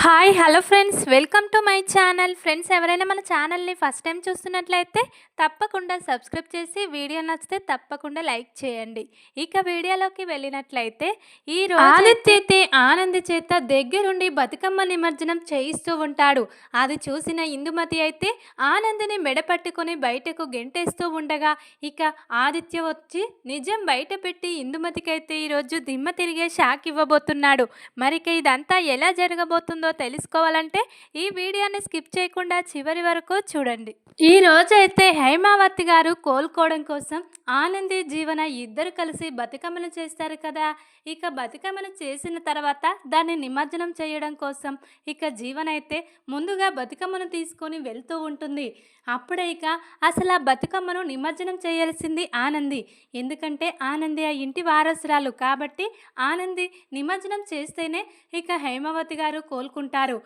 Hi hello friends welcome to my channel friends ఎవరైనా మన ఛానల్ని ఫస్ట్ టైం చూస్తున్నట్లయితే తప్పకుండా సబ్స్క్రైబ్ చేసి వీడియో నచ్చితే తప్పకుండా లైక్ చేయండి. ఇక వీడియోలోకి వెళ్ళినట్లయితే ఈ రోజు ఆదిత్య అయితే ఆనంద్ చేత దగ్గరుండి బతుకమ్మ నిమజ్జనం చేయిస్తూ ఉంటాడు. అది చూసిన ఇందుమతి అయితే ఆనందిని మెడపట్టుకొని బయటకు గెంటేస్తూ ఉండగా ఇక ఆదిత్య వచ్చి నిజం బయట పెట్టి ఇందుమతికైతే ఈరోజు దిమ్మ తిరిగే షాక్ ఇవ్వబోతున్నాడు. మరిక ఇదంతా ఎలా జరగబోతుందో తెలుసుకోవాలంటే ఈ వీడియోని స్కిప్ చేయకుండా చివరి వరకు చూడండి. ఈ రోజైతే హైమావతి గారు కోలుకోవడం కోసం ఆనంది జీవన ఇద్దరు కలిసి బతుకమ్మను చేస్తారు కదా. ఇక బతుకమ్మను చేసిన తర్వాత దాన్ని నిమజ్జనం చేయడం కోసం ఇక జీవన అయితే ముందుగా బతుకమ్మను తీసుకొని వెళ్తూ ఉంటుంది. అప్పుడే ఇక అసలు ఆ బతుకమ్మను నిమజ్జనం చేయాల్సింది ఆనంది. ఎందుకంటే ఆనంది ఆ ఇంటి వారసురాలు కాబట్టి ఆనంది నిమజ్జనం చేస్తేనే ఇక హేమవతి గారు కోలుకుంటారు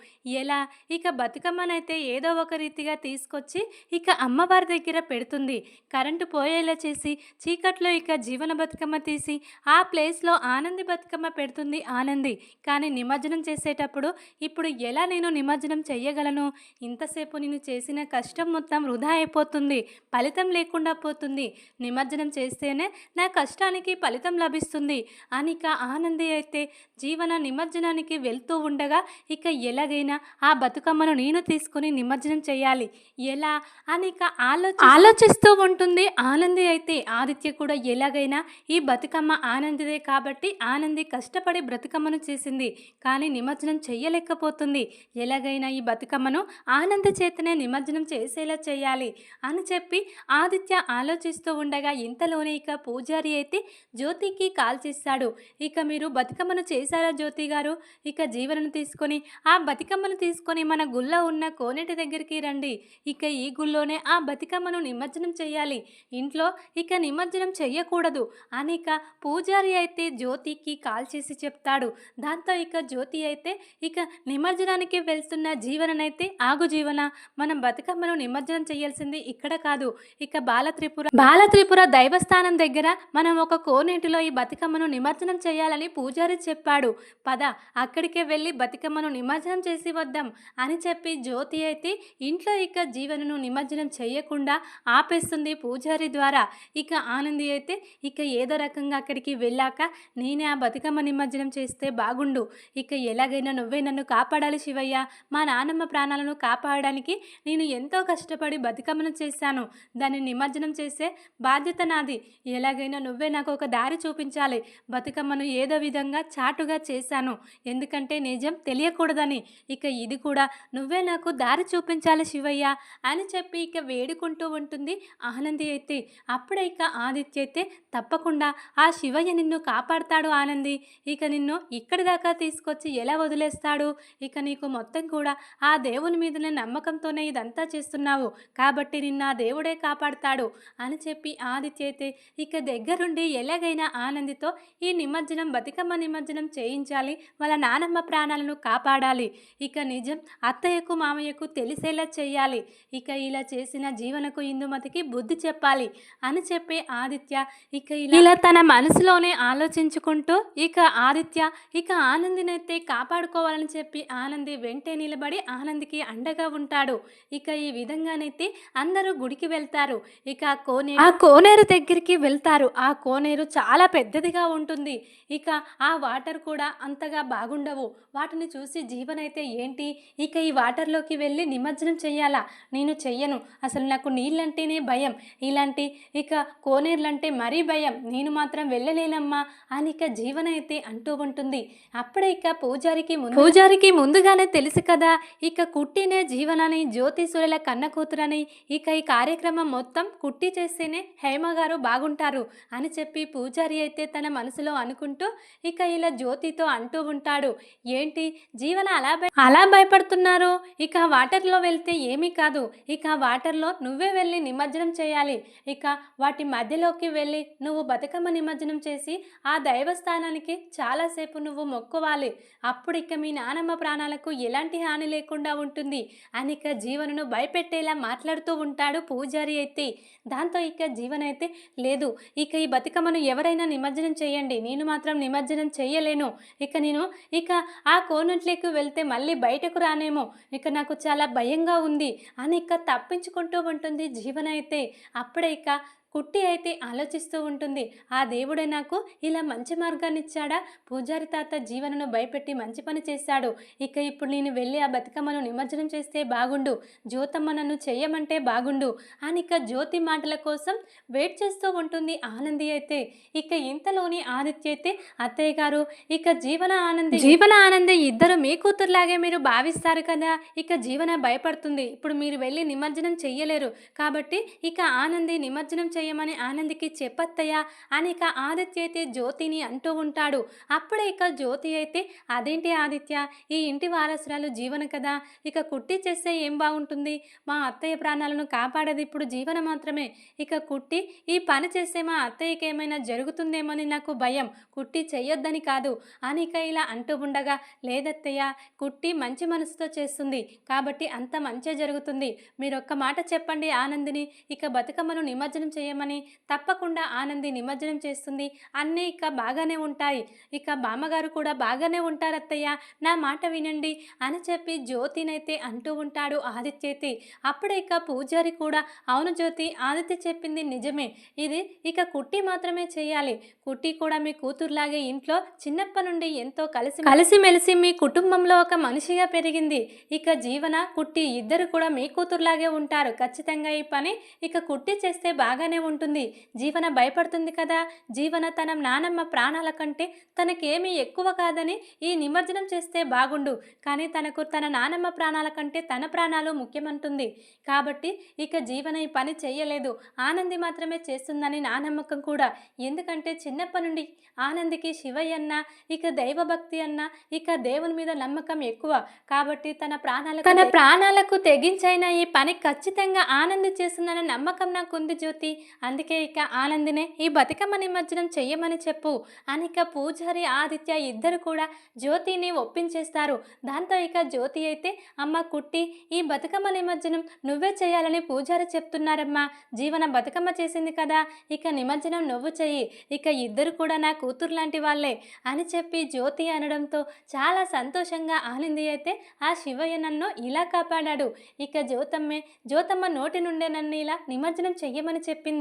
ఎలా? ఇక బతుకమ్మనైతే ఏదో ఒక రీతిగా తీసుకొచ్చి ఇక అమ్మవారి దగ్గర పెడుతుంది. కరెంటు పోయేలా చేసి చీకట్లో ఇక జీవన బతుకమ్మ తీసి ఆ ప్లేస్లో ఆనంది బతుకమ్మ పెడుతుంది ఆనంది. కానీ నిమజ్జనం చేసేటప్పుడు ఇప్పుడు ఎలా నేను నిమజ్జనం చెయ్యగలను? ఇంతసేపు నేను చేసిన కష్టం మొత్తం వృధా అయిపోతుంది. ఫలితం లేకుండా పోతుంది. నిమజ్జనం చేస్తేనే నా కష్టానికి ఫలితం లభిస్తుంది. అని ఇక ఆనంది అయితే జీవన నిమజ్జనానికి వెళ్తూ ఉండగా ఇక ఎలాగైనా ఆ బతుకమ్మను నేను తీసుకుని నిమజ్జనం చేయాలి. ఎలా? అని ఇక ఆలోచి ఆలోచిస్తూ ఉంటుంది. ఆనంది అయితే ఆదిత్య కూడా ఎలాగైనా ఈ బతుకమ్మ ఆనందిదే కాబట్టి ఆనంది కష్టపడి బ్రతుకమ్మను చేసింది. కానీ నిమజ్జనం చెయ్యలేకపోతుంది ఎలాగైనా ఈ బతుకమ్మను ఆనంద చేతనే నిమజ్జనం చేసేలా చేయాలి అని చెప్పి ఆదిత్య ఆలోచిస్తూ ఉండగా ఇంతలోనే ఇక పూజారి అయితే జ్యోతికి కాల్ చేస్తాడు ఇక మీరు బతుకమ్మను చేశారా జ్యోతి గారు? ఇక జీవనను తీసుకొని ఆ బతికమ్మను తీసుకొని మన గుళ్ళో ఉన్న కోనేటి దగ్గరికి రండి. ఇక ఈ గుళ్ళోనే ఆ బతికమ్మను నిమజ్జనం చేయాలి. ఇంట్లో ఇక నిమజ్జనం చెయ్యకూడదు. అని ఇక పూజారి అయితే జ్యోతికి కాల్ చేసి చెప్తాడు. దాంతో ఇక జ్యోతి అయితే ఇక నిమజ్జనానికి వెళ్తున్న జీవననైతే ఆగు జీవన. మనం బతుకమ్మను నిమజ్జనం చేయాల్సింది ఇక్కడ కాదు. ఇక బాలత్రిపుర బాలత్రిపుర దైవస్థానం దగ్గర మనం ఒక కోనేటిలో ఈ బతుకమ్మను నిమజ్జనం చేయాలని పూజారి చెప్పాడు. పద అక్కడికే వెళ్ళి బతుకమ్మను నిమజ్జనం చేసి వద్దాం అని చెప్పి జ్యోతి అయితే ఇంట్లో ఇక జీవనను నిమజ్జనం చేయకుండా ఆపేస్తుంది పూజారి ద్వారా. ఇక ఆనంది అయితే ఇక ఏదో రకంగా అక్కడికి వెళ్ళాక నేనే ఆ బతుకమ్మ నిమజ్జనం చేస్తే బాగుండు. ఇక ఎలాగైనా నువ్వే నన్ను కాపాడాలి శివయ్య. మా నానమ్మ ప్రాణాలను కాపాడడానికి నేను ఎంతో కష్టపడి బతుకమ్మను చేశాను. దాన్ని నిమజ్జనం చేసే బాధ్యత నాది. ఎలాగైనా నువ్వే నాకు ఒక దారి చూపించాలి. బతుకమ్మను ఏదో విధంగా చాటుగా చేశాను. ఎందుకంటే నిజం తెలియకుండా తెలియకూడదని ఇక ఇది కూడా నువ్వే నాకు దారి చూపించాలి శివయ్య అని చెప్పి ఇక వేడుకుంటూ ఉంటుంది ఆనంది అయితే. అప్పుడే ఇక ఆదిత్య అయితే తప్పకుండా ఆ శివయ్య నిన్ను కాపాడతాడు ఆనంది. ఇక నిన్ను ఇక్కడి దాకా తీసుకొచ్చి ఎలా వదిలేస్తాడు? ఇక నీకు మొత్తం కూడా ఆ దేవుని మీదనే నమ్మకంతోనే ఇదంతా చేస్తున్నావు. కాబట్టి నిన్న దేవుడే కాపాడతాడు అని చెప్పి ఆదిత్య అయితే ఇక దగ్గరుండి ఎలాగైనా ఆనందితో ఈ నిమజ్జనం బతికమ్మ నిమజ్జనం చేయించాలి. వాళ్ళ నానమ్మ ప్రాణాలను కాపాడాలి. ఇక నిజం అత్తయ్యకు మామయ్యకు తెలిసేలా చేయాలి ఇక ఇలా చేసిన జీవనకు ఇందుమతికి బుద్ధి చెప్పాలి అని చెప్పే ఆదిత్య ఇక ఇలా తన మనసులోనే ఆలోచించుకుంటూ ఇక ఆదిత్య ఇక ఆనందినైతే కాపాడుకోవాలని చెప్పి ఆనంది వెంటే నిలబడి ఆనందికి అండగా ఉంటాడు. ఇక ఈ విధంగానైతే అందరూ గుడికి వెళ్తారు. ఇక ఆ కోనేరు ఆ కోనేరు దగ్గరికి వెళ్తారు. ఆ కోనేరు చాలా పెద్దదిగా ఉంటుంది. ఇక ఆ వాటర్ కూడా అంతగా బాగుండవు. వాటిని చూసి జీవనైతే ఏంటి? ఇక ఈ వాటర్లోకి వెళ్ళి నిమజ్జనం చెయ్యాలా? నేను చెయ్యను. అసలు నాకు నీళ్ళంటేనే భయం. ఇలాంటి ఇక కోనేర్లంటే మరీ భయం. నేను మాత్రం వెళ్ళలేనమ్మా అని ఇక జీవన అయితే అంటూ ఉంటుంది. అప్పుడే ఇక పూజారికి పూజారికి ముందుగానే తెలుసు కదా ఇక కుట్టినే జీవనని జ్యోతి సూర్యుల కన్న కూతురని ఇక ఈ కార్యక్రమం మొత్తం కుట్టి చేస్తేనే హేమ గారు బాగుంటారు అని చెప్పి పూజారి అయితే తన మనసులో అనుకుంటూ ఇక ఇలా జ్యోతితో అంటూ ఉంటాడు. ఏంటి? ఇటీవల అలా భయ అలా భయపడుతున్నారు? ఇక వాటర్లో వెళ్తే ఏమీ కాదు. ఇక వాటర్లో నువ్వే వెళ్ళి నిమజ్జనం చేయాలి. ఇక వాటి మధ్యలోకి వెళ్ళి నువ్వు బతుకమ్మ నిమజ్జనం చేసి ఆ దైవస్థానానికి చాలాసేపు నువ్వు మొక్కువాలి. అప్పుడు ఇక మీ నానమ్మ ప్రాణాలకు ఎలాంటి హాని లేకుండా ఉంటుంది? అని ఇక జీవనను భయపెట్టేలా మాట్లాడుతూ ఉంటాడు పూజారి అయితే. దాంతో ఇక జీవనైతే లేదు ఇక ఈ బతుకమ్మను ఎవరైనా నిమజ్జనం చేయండి. నేను మాత్రం నిమజ్జనం చేయలేను. ఇక నేను ఇక ఆ కోనట్లేక బయటకు వెళ్తే మళ్ళీ బయటకు రానేమో. ఇక నాకు చాలా భయంగా ఉంది. అని ఇక తప్పించుకుంటూ ఉంటుంది జీవన అయితే అప్పుడే ఇక కుట్టి అయితే ఆలోచిస్తూ ఉంటుంది ఆ దేవుడే నాకు ఇలా మంచి మార్గాన్ని ఇచ్చాడా పూజారి తాత జీవనను భయపెట్టి మంచి పని చేశాడు. ఇక ఇప్పుడు నేను వెళ్ళి ఆ బతుకమ్మను నిమజ్జనం చేస్తే బాగుండు. జ్యోతమ్మ నన్ను చెయ్యమంటే బాగుండు అని ఇక జ్యోతి మాటల కోసం వెయిట్ చేస్తూ ఉంటుంది ఆనంది అయితే. ఇక ఇంతలోని ఆదిత్య అయితే అత్తయ్య గారు ఇక జీవన ఆనంది జీవన ఆనంది ఇద్దరు మీ కూతురులాగే మీరు భావిస్తారు కదా? ఇక జీవన భయపడుతుంది. ఇప్పుడు మీరు వెళ్ళి నిమజ్జనం చెయ్యలేరు. కాబట్టి ఇక ఆనంది నిమజ్జనం చేయమని ఆనందికి చెప్పత్తయ్యా? అని ఇక ఆదిత్య అయితే జ్యోతిని అంటూ ఉంటాడు. అప్పుడే ఇక జ్యోతి అయితే అదేంటి ఆదిత్య? ఈ ఇంటి వారసురాలు జీవన కదా? ఇక కుట్టి చేస్తే ఏం బాగుంటుంది? మా అత్తయ్య ప్రాణాలను కాపాడేది ఇప్పుడు జీవన మాత్రమే. ఇక కుట్టి ఈ పని చేస్తే మా అత్తయ్యకి ఏమైనా జరుగుతుందేమని నాకు భయం. కుట్టి చెయ్యొద్దని కాదు. అని ఇక ఇలా అంటూ ఉండగా లేదత్తయ్య కుట్టి మంచి మనసుతో చేస్తుంది. కాబట్టి అంత మంచే జరుగుతుంది. మీరు ఒక్క మాట చెప్పండి ఆనందిని. ఇక బతుకమ్మను నిమజ్జనం చేయమని తప్పకుండా ఆనంది నిమజ్జనం చేస్తుంది. అన్నీ ఇక బాగానే ఉంటాయి. ఇక బామ్మగారు కూడా బాగానే ఉంటారు అత్తయ్య. నా మాట వినండి అని చెప్పి జ్యోతినైతే అంటూ ఉంటాడు ఆదిత్యతి. అప్పుడే ఇక పూజారి కూడా అవును జ్యోతి ఆదిత్య చెప్పింది నిజమే. ఇది ఇక కుట్టి మాత్రమే చేయాలి. కుట్టి కూడా మీ కూతురులాగే ఇంట్లో చిన్నప్పటి నుండి ఎంతో కలిసి కలిసిమెలిసి మీ కుటుంబంలో ఒక మనిషిగా పెరిగింది. ఇక జీవన కుట్టి ఇద్దరు కూడా మీ కూతురులాగే ఉంటారు. ఖచ్చితంగా ఈ పని ఇక కుట్టి చేస్తే బాగానే ఉంటుంది. జీవన భయపడుతుంది కదా. జీవన తన నానమ్మ ప్రాణాల కంటే తనకేమీ ఎక్కువ కాదని ఈ నిమజ్జనం చేస్తే బాగుండు. కానీ తనకు తన నానమ్మ ప్రాణాల కంటే తన ప్రాణాలు ముఖ్యమంటుంది. కాబట్టి ఇక జీవన ఈ పని చేయలేదు ఆనంది మాత్రమే చేస్తుందని నా నమ్మకం కూడా. ఎందుకంటే చిన్నప్పటి నుండి ఆనందికి శివయ్య అన్న ఇక దైవభక్తి అన్న ఇక దేవుని మీద నమ్మకం ఎక్కువ. కాబట్టి తన ప్రాణాల తన ప్రాణాలకు తెగించైన ఈ పని ఖచ్చితంగా ఆనంది చేస్తుందనే నమ్మకం నాకుంది జ్యోతి. అందుకే ఇక ఆనందినే ఈ బతుకమ్మ నిమజ్జనం చెయ్యమని చెప్పు. అని ఇక పూజారి ఆదిత్య ఇద్దరు కూడా జ్యోతిని ఒప్పించేస్తారు. దాంతో ఇక జ్యోతి అయితే అమ్మ కుట్టి ఈ బతుకమ్మ నిమజ్జనం నువ్వే చేయాలని పూజారి చెప్తున్నారమ్మా. జీవన బతుకమ్మ చేసింది కదా ఇక నిమజ్జనం నువ్వు చెయ్యి. ఇక ఇద్దరు కూడా నా కూతురు లాంటి వాళ్ళే అని చెప్పి జ్యోతి అనడంతో చాలా సంతోషంగా ఆనంది అయితే ఆ శివయ్య నన్ను ఇలా కాపాడాడు. ఇక జ్యోతమ్మే జ్యోతమ్మ నోటి నుండే నన్ను ఇలా నిమజ్జనం చెయ్యమని చెప్పింది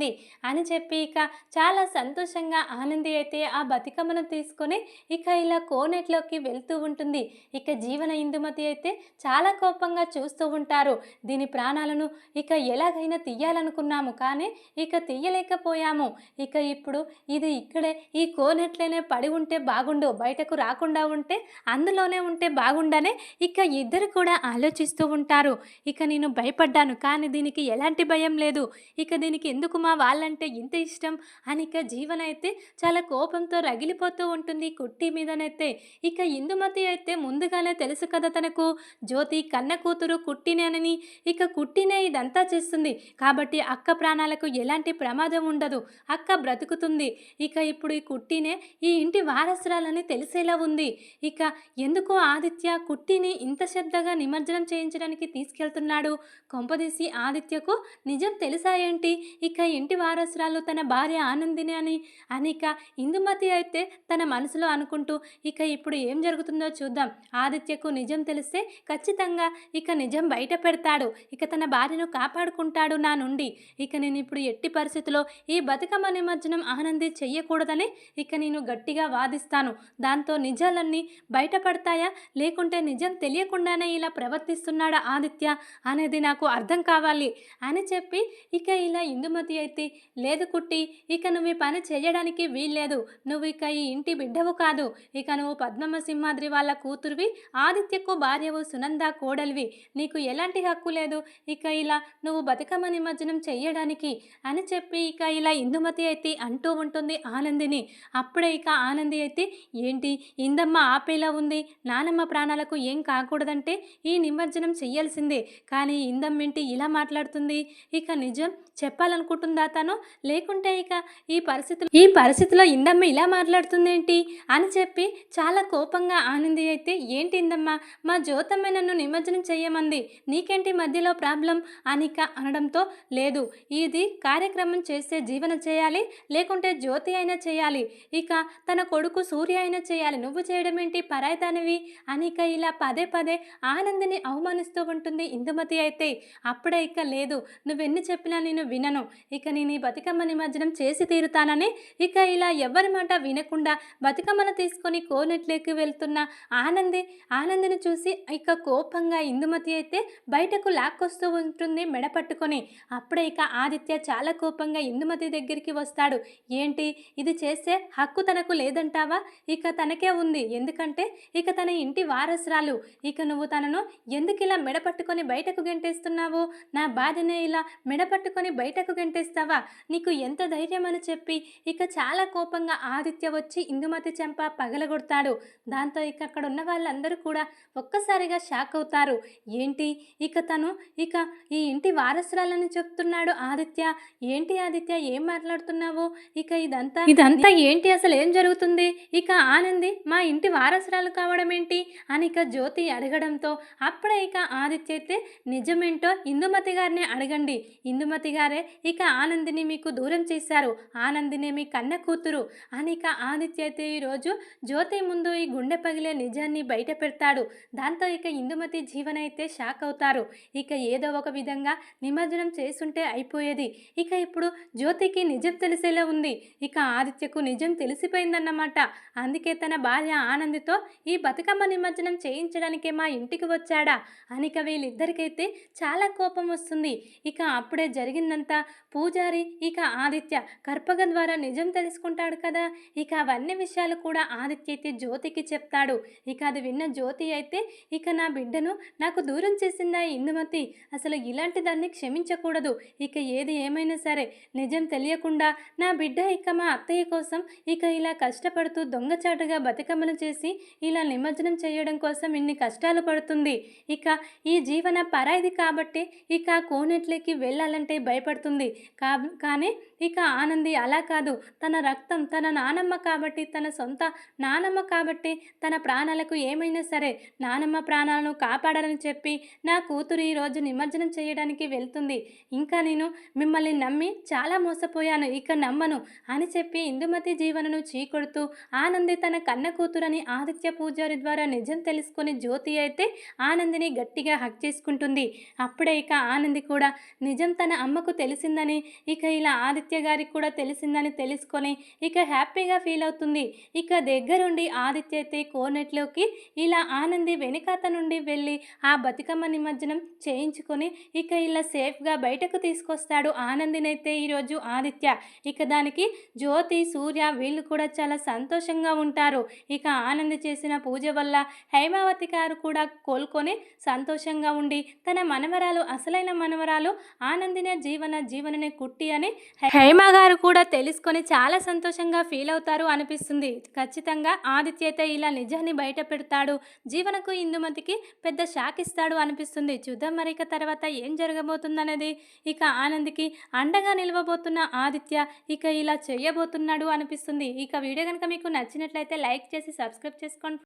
అని చెప్పి ఇక చాలా సంతోషంగా ఆనంది అయితే ఆ బతుకమ్మను తీసుకొని ఇక ఇలా కోనేట్లోకి వెళ్తూ ఉంటుంది. ఇక జీవన ఇందుమతి అయితే చాలా కోపంగా చూస్తూ ఉంటారు. దీని ప్రాణాలను ఇక ఎలాగైనా తీయాలనుకున్నాము కానీ ఇక తీయలేకపోయాము. ఇక ఇప్పుడు ఇది ఇక్కడే ఈ కోనెట్లోనే పడి ఉంటే బాగుండు బయటకు రాకుండా ఉంటే అందులోనే ఉంటే బాగుండనే ఇక ఇద్దరు కూడా ఆలోచిస్తూ ఉంటారు. ఇక నేను భయపడ్డాను కానీ దీనికి ఎలాంటి భయం లేదు. ఇక దీనికి ఎందుకు మా వాళ్ళంటే ఇంత ఇష్టం అని ఇక జీవన అయితే చాలా కోపంతో రగిలిపోతూ ఉంటుంది కుట్టి మీదనైతే. ఇక ఇందుమతి అయితే ముందుగానే తెలుసు కదా తనకు జ్యోతి కన్న కూతురు కుట్టినేనని ఇక కుట్టినే ఇదంతా చేస్తుంది. కాబట్టి అక్క ప్రాణాలకు ఎలాంటి ప్రమాదం ఉండదు. అక్క బ్రతుకుతుంది. ఇక ఇప్పుడు ఈ కుట్టినే ఈ ఇంటి వారసురాలని తెలిసేలా ఉంది. ఇక ఎందుకో ఆదిత్య కుట్టిని ఇంత శ్రద్ధగా నిమజ్జనం చేయించడానికి తీసుకెళ్తున్నాడు? కొంపదీసి ఆదిత్యకు నిజం తెలుసా ఏంటి ఇక ఇంటి వారసురాలు తన భార్య ఆనందిని అని అని ఇక ఇందుమతి అయితే తన మనసులో అనుకుంటూ ఇక ఇప్పుడు ఏం జరుగుతుందో చూద్దాం. ఆదిత్యకు నిజం తెలిస్తే ఖచ్చితంగా ఇక నిజం బయట పెడతాడు. ఇక తన భార్యను కాపాడుకుంటాడు నా నుండి. ఇక నేను ఇప్పుడు ఎట్టి పరిస్థితిలో ఈ బతుకమ్మ నిమజ్జనం ఆనంది చెయ్యకూడదని ఇక నేను గట్టిగా వాదిస్తాను. దాంతో నిజాలన్నీ బయటపడతాయా లేకుంటే నిజం తెలియకుండానే ఇలా ప్రవర్తిస్తున్నాడా ఆదిత్య? అనేది నాకు అర్థం కావాలి అని చెప్పి ఇక ఇలా ఇందుమతి అయితే లేదు కుట్టి ఇక నువ్వు ఈ పని చేయడానికి వీల్లేదు. నువ్వు ఇక ఈ ఇంటి బిడ్డవు కాదు. ఇక నువ్వు పద్మమ్మ సింహాద్రి వాళ్ళ కూతురువి ఆదిత్యకు భార్యవు సునంద కోడలివి. నీకు ఎలాంటి హక్కు లేదు? ఇక ఇలా నువ్వు బతుకమ్మ నిమజ్జనం చెయ్యడానికి అని చెప్పి ఇక ఇలా ఇందుమతి అయితే అంటూ ఉంటుంది ఆనందిని. అప్పుడే ఇక ఆనంది అయితే ఏంటి? ఇందమ్మ ఆపేలా ఉంది? నానమ్మ ప్రాణాలకు ఏం కాకూడదంటే ఈ నిమజ్జనం చెయ్యాల్సిందే. కానీ ఇందమ్మేంటి ఇలా మాట్లాడుతుంది. ఇక నిజం చెప్పాలనుకుంటుంది ఉందా తను? లేకుంటే ఇక ఈ పరిస్థితులు ఈ పరిస్థితిలో ఇందమ్మ ఇలా మాట్లాడుతుందేంటి? అని చెప్పి చాలా కోపంగా ఆనంది అయితే ఏంటి ఇందమ్మ? మా జ్యోతమ్మ నన్ను నిమజ్జనం చేయమంది నీకేంటి మధ్యలో ప్రాబ్లం? అనిక అనడంతో లేదు. ఇది కార్యక్రమం చేస్తే జీవన చేయాలి లేకుంటే జ్యోతి అయినా చేయాలి. ఇక తన కొడుకు సూర్య అయినా చేయాలి. నువ్వు చేయడం ఏంటి పరాయిదానివి అనిక ఇలా పదే పదే ఆనందిని అవమానిస్తూ ఉంటుంది ఇందుమతి అయితే. అప్పుడే ఇక లేదు. నువ్వెన్ని చెప్పినా నేను వినను. ఇక ఇక నేను ఈ బతుకమ్మ నిమజ్జనం చేసి తీరుతానని ఇక ఇలా ఎవరి మాట వినకుండా బతుకమ్మను తీసుకొని కోనెట్లోకి వెళ్తున్న ఆనంది ఆనందిని చూసి ఇక కోపంగా ఇందుమతి అయితే బయటకు లాక్కొస్తూ ఉంటుంది మెడ పట్టుకొని. అప్పుడే ఇక ఆదిత్య చాలా కోపంగా ఇందుమతి దగ్గరికి వస్తాడు. ఏంటి? ఇది చేస్తే హక్కు తనకు లేదంటావా? ఇక తనకే ఉంది. ఎందుకంటే ఇక తన ఇంటి వారసురాలు. ఇక నువ్వు తనను ఎందుకు ఇలా మెడ పట్టుకొని బయటకు గెంటేస్తున్నావు? నా బాధనే ఇలా మెడ పట్టుకొని బయటకు గెంటేస్తావా నీకు ఎంత ధైర్యం అని చెప్పి ఇక చాలా కోపంగా ఆదిత్య వచ్చి ఇందుమతి చెంప పగలగొడతాడు. దాంతో ఇక అక్కడ ఉన్న వాళ్ళందరూ కూడా ఒక్కసారిగా షాక్ అవుతారు. ఏంటి? ఇక తను ఇక ఈ ఇంటి వారసురాలని చెప్తున్నాడు ఆదిత్య. ఏంటి ఆదిత్య? ఏం మాట్లాడుతున్నావు? ఇక ఇదంతా ఇదంతా ఏంటి? అసలు ఏం జరుగుతుంది? ఇక ఆనంది మా ఇంటి వారసురాలు కావడం ఏంటి? అని ఇక జ్యోతి అడగడంతో అప్పుడే ఇక ఆదిత్య అయితే నిజమేంటో ఇందుమతి గారిని అడగండి. ఇందుమతి గారే ఇక ఆనందిని మీకు దూరం చేశారు. ఆనందిని మీ కన్న కూతురు. అని ఇక ఆదిత్య అయితే ఈరోజు జ్యోతి ముందు ఈ గుండె పగిలే నిజాన్ని బయట పెడతాడు. దాంతో ఇక ఇందుమతి జీవన అయితే షాక్ అవుతారు. ఇక ఏదో ఒక విధంగా నిమజ్జనం చేసుంటే అయిపోయేది. ఇక ఇప్పుడు జ్యోతికి నిజం తెలిసేలా ఉంది. ఇక ఆదిత్యకు నిజం తెలిసిపోయిందన్నమాట. అందుకే తన భార్య ఆనందితో ఈ బతుకమ్మ నిమజ్జనం చేయించడానికే మా ఇంటికి వచ్చాడా? అనిక వీళ్ళిద్దరికైతే చాలా కోపం వస్తుంది. ఇక అప్పుడే జరిగిందంతా పూజారి ఇక ఆదిత్య కర్పగ ద్వారా నిజం తెలుసుకుంటాడు కదా. ఇక అవన్నీ విషయాలు కూడా ఆదిత్య అయితే జ్యోతికి చెప్తాడు. ఇక అది విన్న జ్యోతి అయితే ఇక నా బిడ్డను నాకు దూరం చేసిందా ఇందుమతి? అసలు ఇలాంటి దాన్ని క్షమించకూడదు. ఇక ఏది ఏమైనా సరే నిజం తెలియకుండా నా బిడ్డ ఇక మా అత్తయ్య కోసం ఇక ఇలా కష్టపడుతూ దొంగచాటుగా బతుకమ్మలు చేసి ఇలా నిమజ్జనం చేయడం కోసం ఇన్ని కష్టాలు పడుతుంది. ఇక ఈ జీవన పరాయిది కాబట్టి ఇక కోనెట్లకి వెళ్ళాలంటే భయపడుతుంది. కా కానీ ఇక ఆనంది అలా కాదు. తన రక్తం తన నానమ్మ కాబట్టి తన సొంత నానమ్మ కాబట్టి తన ప్రాణాలకు ఏమైనా సరే నానమ్మ ప్రాణాలను కాపాడాలని చెప్పి నా కూతురు ఈరోజు నిమజ్జనం చేయడానికి వెళ్తుంది. ఇంకా నేను మిమ్మల్ని నమ్మి చాలా మోసపోయాను. ఇక నమ్మను అని చెప్పి ఇందుమతి జీవనను చీకొడుతూ ఆనంది తన కన్న కూతురని ఆదిత్య పూజారి ద్వారా నిజం తెలుసుకుని జ్యోతి అయితే ఆనందిని గట్టిగా హక్ చేసుకుంటుంది. అప్పుడే ఇక ఆనంది కూడా నిజం తన అమ్మకు తెలిసిందని ఇక ఇలా ఆదిత్య గారికి కూడా తెలిసిందని తెలుసుకొని ఇక హ్యాపీగా ఫీల్ అవుతుంది. ఇక దగ్గరుండి ఆదిత్య అయితే కోనెట్లోకి ఇలా ఆనంది వెనుకాత నుండి వెళ్ళి ఆ బతుకమ్మ నిమజ్జనం చేయించుకొని ఇక ఇలా సేఫ్గా బయటకు తీసుకొస్తాడు ఆనందినైతే ఈరోజు ఆదిత్య. ఇక దానికి జ్యోతి సూర్య వీళ్ళు కూడా చాలా సంతోషంగా ఉంటారు. ఇక ఆనంది చేసిన పూజ వల్ల హైమావతి గారు కూడా కోలుకొని సంతోషంగా ఉండి తన మనవరాలు అసలైన మనవరాలు ఆనందినే జీవన జీవననే కుట్టి అని హైమా గారు కూడా తెలుసుకొని చాలా సంతోషంగా ఫీల్ అవుతారు అనిపిస్తుంది. ఖచ్చితంగా ఆదిత్య అయితే ఇలా నిజాన్ని బయట పెడతాడు జీవనకు ఇందుమతికి పెద్ద షాక్ ఇస్తాడు అనిపిస్తుంది. చూద్దాం మరిక తర్వాత ఏం జరగబోతుందనేది. ఇక ఆనంద్కి అండగా నిలవబోతున్న ఆదిత్య ఇక ఇలా చేయబోతున్నాడు అనిపిస్తుంది. ఇక వీడియో కనుక మీకు నచ్చినట్లయితే లైక్ చేసి సబ్స్క్రైబ్ చేసుకోండి.